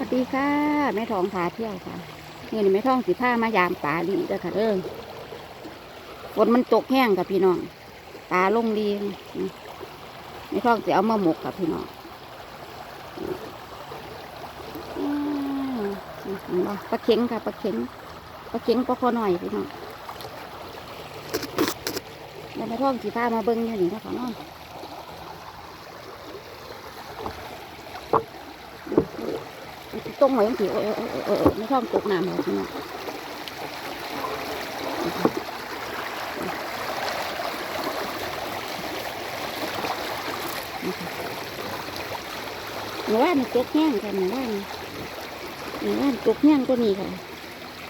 สวัสดีค่ะแม่ทองพาเที่ยวค่ะนี่นี่แม่ทองสิผ้ามายามป่าลีเด้อค่ะเด้อฝนมันตกแห้งค่ะพี่น้องปลาลงดีแม่ทองสิเอามาหมกค่ะพี่น้องอืมเห็นบ่ปลาเข็งค่ะปลาเข็งปลาเข็งปลาคอหน่อยพี่น้องแล้วแม่ทองสิผ้ามาเบิ้งอยู่นี่นะคะน้อง ตรงไหอเออเออเออเออไม่ชอบตกน้ำเลยพี่น้องหนูว่ามันตกแห้งค่ะหนูว่าหนูว่าตกแห้งก็นี่ค่ะ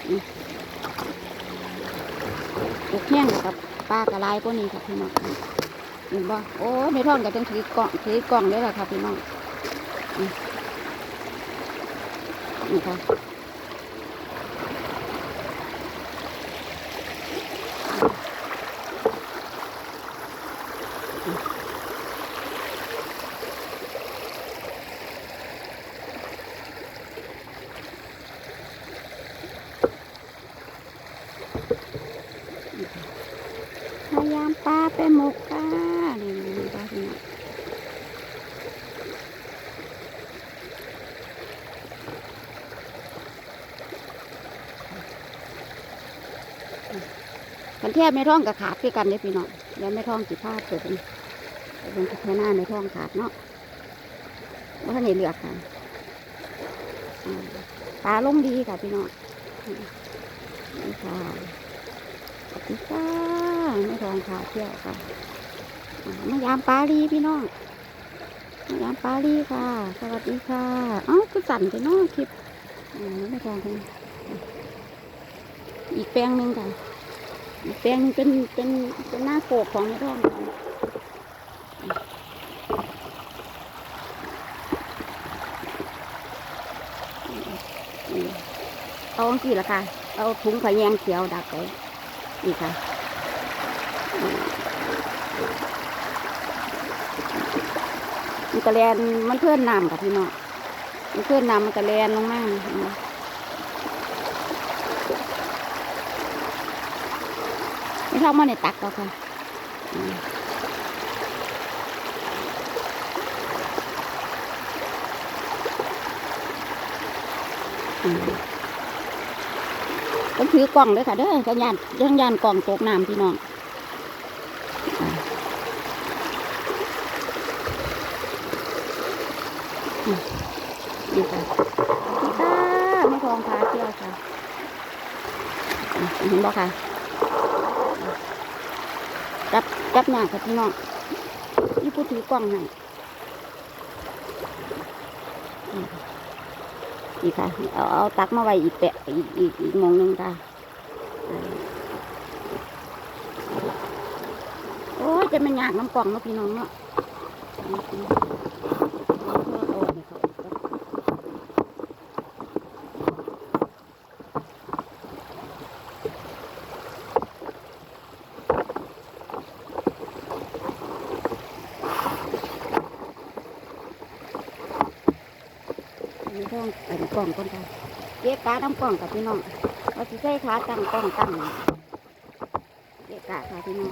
อืมตกแห้งกับปลากระไรก็นี่ค่ะพี่น้องเห็นบ่โอ้ไม่ท่อนกับจังถือกล่องถือกล่องเลยล่ะค่ะพี่น้อง นี่ค่ะพยายามปลาไปหมกค่ะนี่นี่ปลาพี่น้อง กันแทบไม่ท้องกับขาดคือกันเลยพี่น้องแล้วไม่ท้องสิพลาดเกิดเป็นเป็นแค่หน้าไม่ท้องขาดเนาะว่าท่านเห็นเลือกค่ะอ่าปลาลงดีค่ะพี่น้องอืมนี่ค่ะสวัสดีค่ะไม่ท้องขาดเที่ยวค่ะมายามปลาลีพี่น้องมายามปลาลีค่ะ สวัสดีค่ะ เอ้าคือสั่นไปเนาะคลิปอ่าไม่ท้องค่ะ อีกแปลงหนึ่งค่ะแปลงนึงเป็นเป็นเป็นหน้าโกกของในท้องเอากี่ละค่ะ เอาถุงขยงเขียวดักไว้นี่ค่ะมันกระแลนมันเพื่อนน้ำกับพี่น้องมันเพื่อนน้ำมันกระแลนลงมาเห็นไหมไม่เข้ามาในตักแล้วค่ะต้องถือกล่องเลยค่ะเด้อจังยานยังยานกล่องตกน้ำพี่น้องอ่าอืมนี่ค่ะนี่ค่ะไม่ทองพาเที่ยวค่ะอะเห็นบ่ค่ะ จับหน้ากับพี่น้องนี่ผู้ถือกล้องให้นี่ค่ะ เอาเอาตักมาไว้อีกแปะอีกอีกอีกมองหนึงค่ะ โอ้ยจะมันยากน้ำกล่องเนาะพี่น้องเนาะอืมอืมเอาอันนี้เข้าอีกก่อน อันนี้ต้องอันนี้กล่องก่อนค่ะเก๊กาน้ำกล่องกับพี่น้องเราจะใช้ขาตั้งกล่องตั้งเก๊กาค่ะพี่น้อง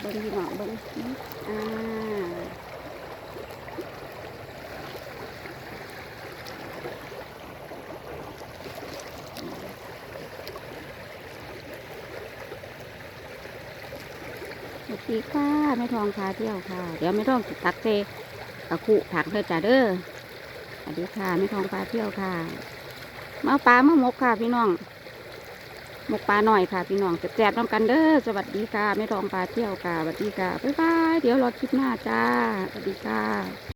เบิ้งพี่น้องเบิ้งอ่า สวัสดีค่ะแม่ทองพาเที่ยวค่ะ เดี๋ยวแม่ทองตักเซตะคุถังเธอจ่าเด้อสวัสดีค่ะแม่ทองพาเที่ยวค่ะมาปลามาหมกค่ะ พี่น้องหมกปลาหน่อยค่ะพี่น้องแซ่บๆน้ำกันเด้อสวัสดีค่ะแม่ทองปลาเที่ยวค่ะสวัสดีค่ะบ๊ายบายเดี๋ยวรอคลิปหน้าจ้าสวัสดีค่ะ